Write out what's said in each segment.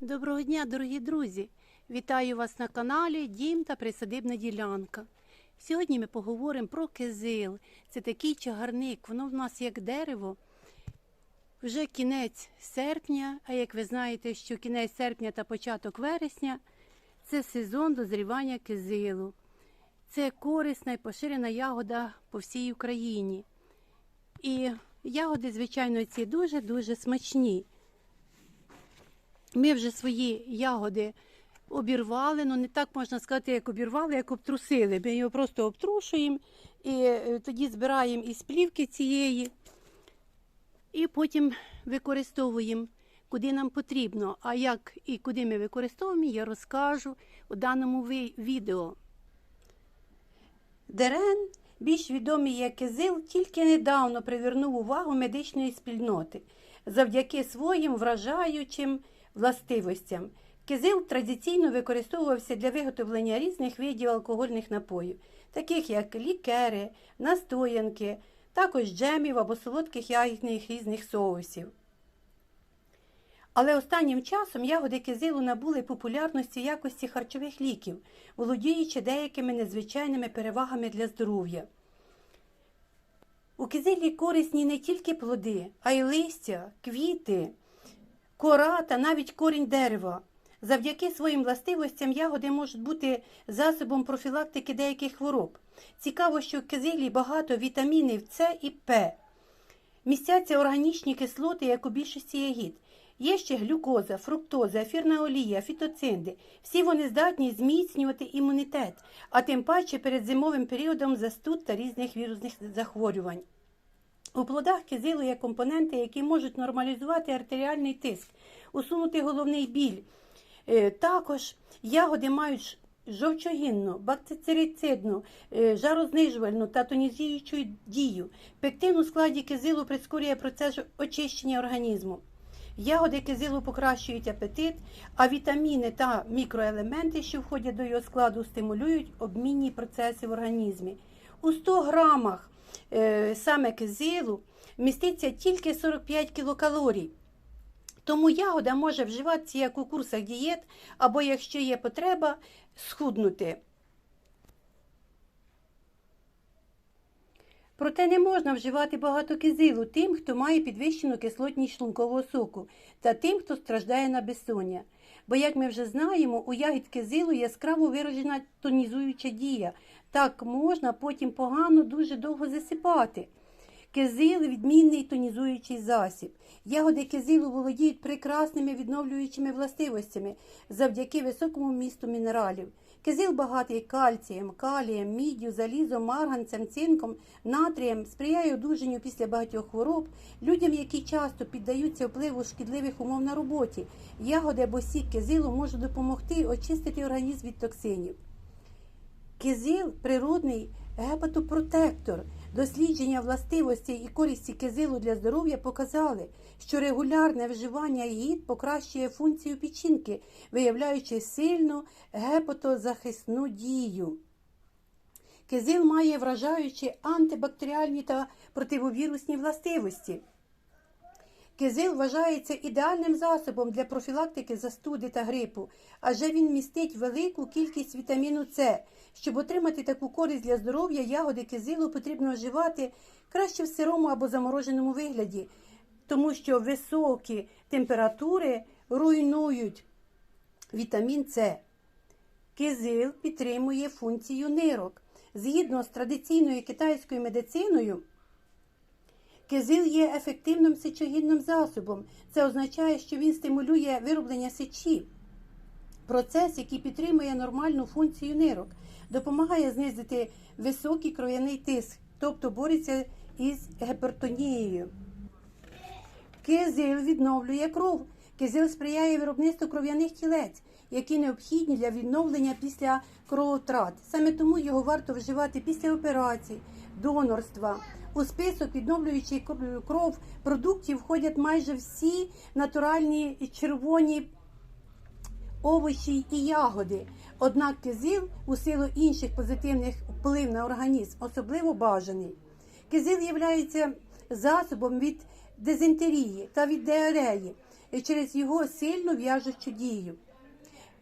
Доброго дня, дорогі друзі! Вітаю вас на каналі Дім та Присадибна ділянка. Сьогодні ми поговоримо про кизил. Це такий чагарник, воно в нас як дерево. Вже кінець серпня, а як ви знаєте, що кінець серпня та початок вересня це сезон дозрівання кизилу. Це корисна і поширена ягода по всій Україні. І ягоди, звичайно, ці дуже-дуже смачні. Ми вже свої ягоди обірвали, ну не так можна сказати, як обірвали, як обтрусили. Ми його просто обтрушуємо і е, тоді збираємо із плівки цієї і потім використовуємо, куди нам потрібно. А як і куди ми використовуємо, я розкажу у даному відео. Дерен, більш відомий як кизил, тільки недавно привернув увагу медичної спільноти завдяки своїм вражаючим властивостям. Кизил традиційно використовувався для виготовлення різних видів алкогольних напоїв, таких як лікери, настоянки, також джемів або солодких ягідних різних соусів. Але останнім часом ягоди кизилу набули популярності в якості харчових ліків, володіючи деякими незвичайними перевагами для здоров'я. У кизилі корисні не тільки плоди, а й листя, квіти, кора та навіть корінь дерева. Завдяки своїм властивостям ягоди можуть бути засобом профілактики деяких хвороб. Цікаво, що в кизилі багато вітамінів С і П. Містяться органічні кислоти, як у більшості ягід. Є ще глюкоза, фруктоза, ефірна олія, фітоцинди. Всі вони здатні зміцнювати імунітет, а тим паче перед зимовим періодом застуд та різних вірусних захворювань. У плодах кизилу є компоненти, які можуть нормалізувати артеріальний тиск, усунути головний біль. Е, Також ягоди мають жовчогінну, бактерицидну, е, жарознижувальну та тонізуючу дію. Пектин у складі кизилу прискорює процес очищення організму. Ягоди кизилу покращують апетит, а вітаміни та мікроелементи, що входять до його складу, стимулюють обмінні процеси в організмі. У 100 грамах саме кизилу міститься тільки 45 кілокалорій. Тому ягода може вживатися як у курсах дієт, або, якщо є потреба, схуднути. Проте не можна вживати багато кизилу тим, хто має підвищену кислотність шлункового соку, та тим, хто страждає на безсоння. Бо, як ми вже знаємо, у ягідки зилу яскраво виражена тонізуюча дія. Так можна потім погано дуже довго засипати. Кизил відмінний тонізуючий засіб. Ягоди кизилу володіють прекрасними відновлюючими властивостями завдяки високому місту мінералів. Кизил багатий кальцієм, калієм, міддю, залізом, марганцем, цинком, натрієм, сприяє одужанню після багатьох хвороб, людям, які часто піддаються впливу шкідливих умов на роботі. Ягоди або сік кизилу можуть допомогти очистити організм від токсинів. Кизил природний гепатопротектор. Дослідження властивості і користі кизилу для здоров'я показали, що регулярне вживання гід покращує функцію печінки, виявляючи сильну гепатозахисну дію. Кизил має вражаючі антибактеріальні та противовірусні властивості. Кизил вважається ідеальним засобом для профілактики застуди та грипу, адже він містить велику кількість вітаміну С. Щоб отримати таку користь для здоров'я, ягоди кизилу потрібно вживати краще в сирому або замороженому вигляді, тому що високі температури руйнують вітамін С. Кизил підтримує функцію нирок. Згідно з традиційною китайською медициною, Кизил є ефективним сечогінним засобом. Це означає, що він стимулює вироблення сечі. Процес, який підтримує нормальну функцію нирок, допомагає знизити високий кров'яний тиск, тобто бореться із гіпертонією. Кизил відновлює кров. Кизил сприяє виробництву кров'яних тілець, які необхідні для відновлення після кровотрат. Саме тому його варто вживати після операцій, донорства. У список відновлюючих кров продуктів входять майже всі натуральні червоні овочі і ягоди. Однак кизил у силу інших позитивних вплив на організм особливо бажаний. Кизил є засобом від дизентерії та від діареї. через його сильну в'яжучу дію.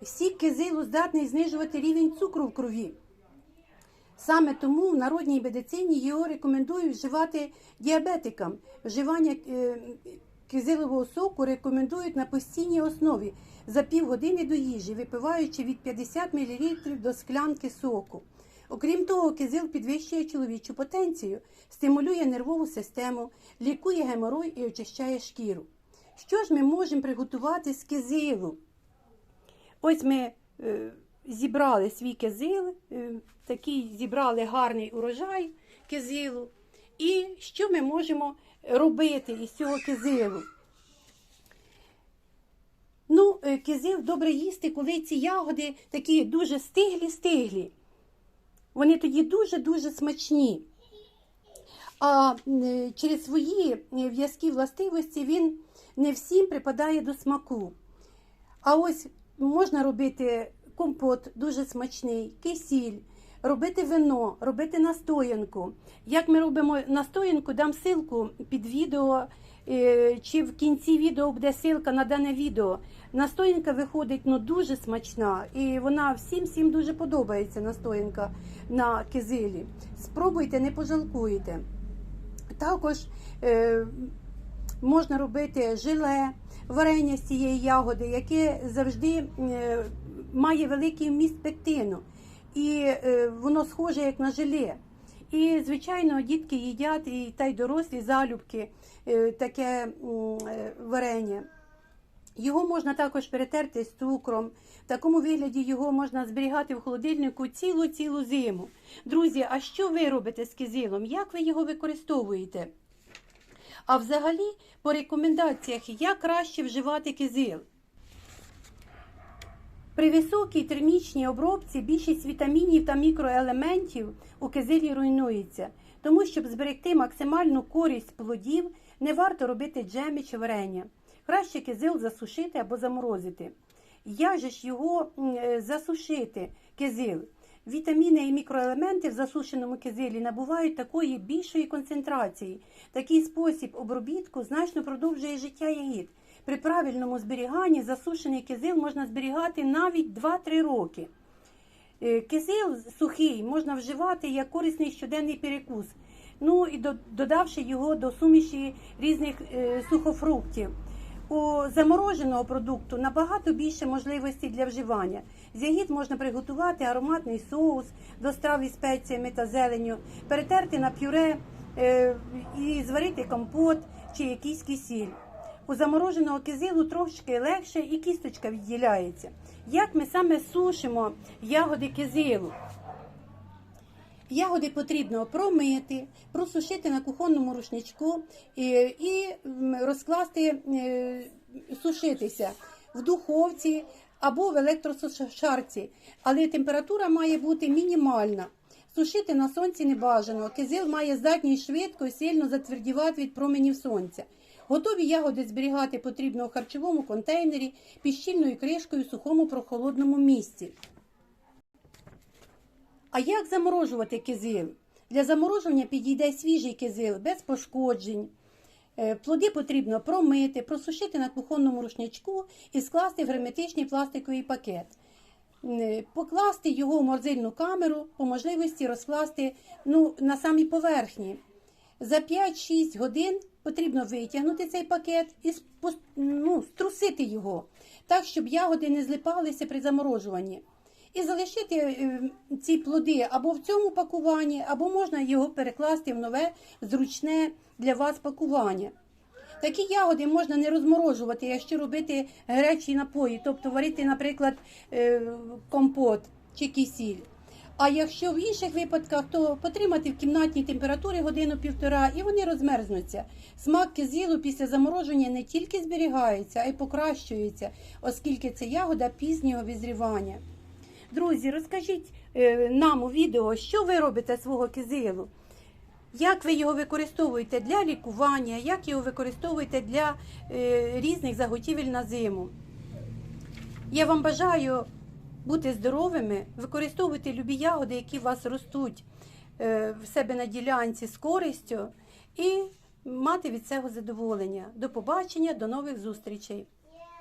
Сік кизилу здатний знижувати рівень цукру в крові. Саме тому в народній медицині його рекомендують вживати діабетикам. Вживання е, кизилового соку рекомендують на постійній основі за півгодини до їжі, випиваючи від 50 мл до склянки соку. Окрім того, кизил підвищує чоловічу потенцію, стимулює нервову систему, лікує геморой і очищає шкіру. Що ж ми можемо приготувати з кизилу? Ось ми е, зібрали свій кизил, е, такий зібрали гарний урожай кизилу. І що ми можемо робити із цього кизилу? Ну, е, кизил добре їсти, коли ці ягоди такі дуже стиглі-стиглі. Вони тоді дуже-дуже смачні. А е, через свої в'язкі властивості він не всім припадає до смаку. А ось можна робити компот дуже смачний, кисіль, робити вино, робити настоянку. Як ми робимо настоянку, дам ссылку під відео, е, чи в кінці відео буде ссылка на дане відео. Настоянка виходить ну, дуже смачна, і вона всім всім дуже подобається настоянка на кизилі. Спробуйте, не пожалкуєте. Також е, можна робити желе, варення з цієї ягоди, яке завжди е, має великий вміст пектину. І е, воно схоже як на желе. І, звичайно, дітки їдять і та й дорослі залюбки е, таке варення. Його можна також перетерти з цукром. В такому вигляді його можна зберігати в холодильнику цілу-цілу зиму. Друзі, а що ви робите з кизилом? Як ви його використовуєте? А взагалі, по рекомендаціях, як краще вживати кизил? При високій термічній обробці більшість вітамінів та мікроелементів у кизилі руйнується. Тому, щоб зберегти максимальну користь плодів, не варто робити джеми чи варення. Краще кизил засушити або заморозити. Як же ж його е, засушити, кизил? Вітаміни і мікроелементи в засушеному кизилі набувають такої більшої концентрації. Такий спосіб обробітку значно продовжує життя ягід. При правильному зберіганні засушений кизил можна зберігати навіть 2-3 роки. Е, Кизил сухий можна вживати як корисний щоденний перекус, ну і додавши його до суміші різних е, сухофруктів. У замороженого продукту набагато більше можливостей для вживання. З ягід можна приготувати ароматний соус до страв із спеціями та зеленню, перетерти на пюре е, і зварити компот чи якийсь кисіль. У замороженого кизилу трошки легше і кісточка відділяється. Як ми саме сушимо ягоди кизилу? Ягоди потрібно промити, просушити на кухонному рушничку і, і розкласти, е, сушитися в духовці або в електросушарці. Але температура має бути мінімальна. Сушити на сонці не бажано. Кизил має здатність швидко і сильно затвердівати від променів сонця. Готові ягоди зберігати потрібно у харчовому контейнері під щільною кришкою в сухому прохолодному місці. А як заморожувати кизил? Для заморожування підійде свіжий кизил без пошкоджень. Е, Плоди потрібно промити, просушити на кухонному рушничку і скласти в герметичний пластиковий пакет. Е, Покласти його в морозильну камеру, по можливості розкласти ну, на самій поверхні. За 5-6 годин потрібно витягнути цей пакет і ну, струсити його, так, щоб ягоди не злипалися при заморожуванні. І залишити е, ці плоди або в цьому пакуванні, або можна його перекласти в нове зручне для вас пакування. Такі ягоди можна не розморожувати, якщо робити гарячі напої, тобто варити, наприклад, е, компот чи кисіль. А якщо в інших випадках, то потримати в кімнатній температурі годину-півтора і вони розмерзнуться. Смак кизилу після замороження не тільки зберігається, а й покращується, оскільки це ягода пізнього візрівання. Друзі, розкажіть е, нам у відео, що ви робите свого кизилу. Як ви його використовуєте для лікування, як його використовуєте для е, різних заготівель на зиму? Я вам бажаю бути здоровими, використовувати любі ягоди, які у вас ростуть е, в себе на ділянці з користю, і мати від цього задоволення. До побачення, до нових зустрічей!